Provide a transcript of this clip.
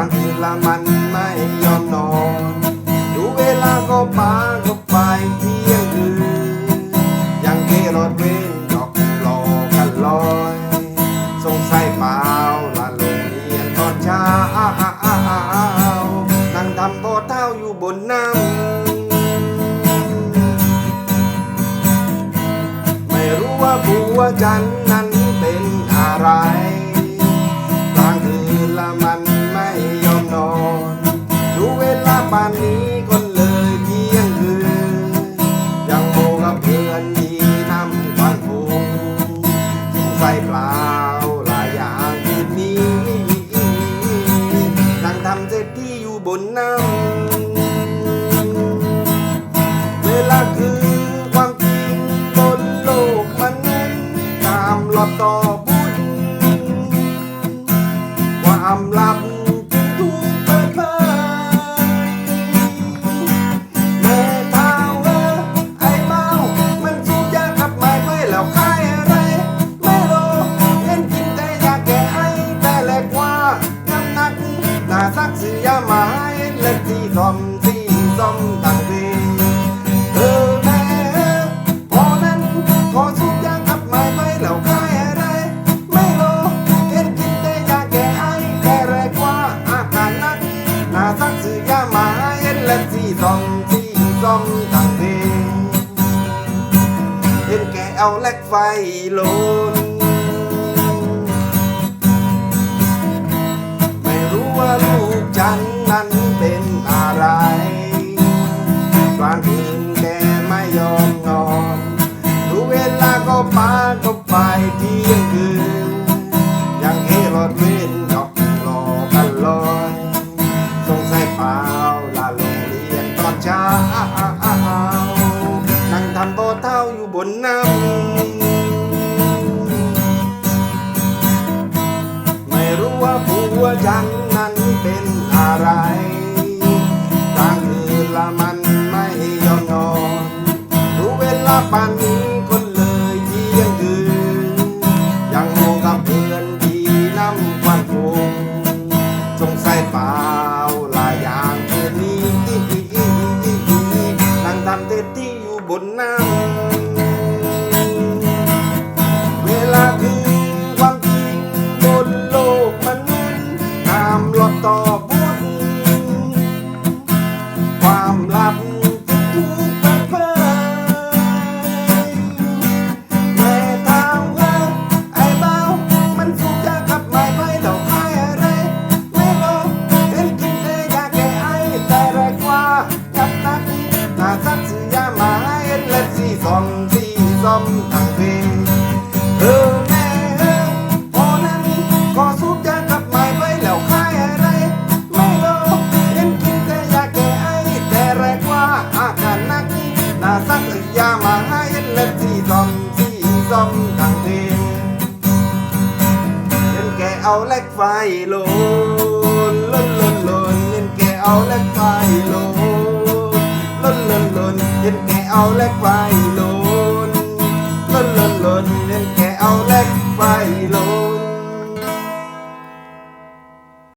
กลางคืนละมันไม่ยอมนอน ดูเวลาก็ปาก็ไปเที่ยงคืน ยังเกรถเว้นดอกรอกันลอย สงสัยเปล่าละโรงเรียนตอนเช้านั่งทำโพอเท้าอยู่บนน้ำ ไม่รู้ว่าบัวจันนั้น ความลับจึงถูกเปิดเผยแม่เท้าเออไอ้เมา มันสูบยาขับไม้ไปแล้วคายอะไร ไม่รู้เห็นกินแต่ยาแก้ไอแต่แหลกว่าน้ำหนักหน้าซักซื้อยามาให้เล็กที่ซอม เอาเล็กไฟโลนาอยู่บนน้ำไม่รู้ว่าผัวฉันนั้นเป็นอะไรกลางคืนละมันไม่ยอมนอนดูเวลาป่ามีคนเลยเที่ยงคืนยังโมกับเพื่อนที่นำควันพุงสงสัยป่า ซอมทางเพลงเออแม่เออพอนั้นขอสูบยาขับไม่ไปแล้วคายอะไร ไม่รู้เห็นกินแต่ยาแก้ไอแต่แรกว่าอาการนักน่าสักอึยามาให้เล็บที่ซอมที่ซอมทางเพลงเห็นแกเอาเล็กไฟโลนลนลนลนเห็นแกเอาเล็กไฟโลนลนลนลนเห็นแกเอาเล็กไฟ โ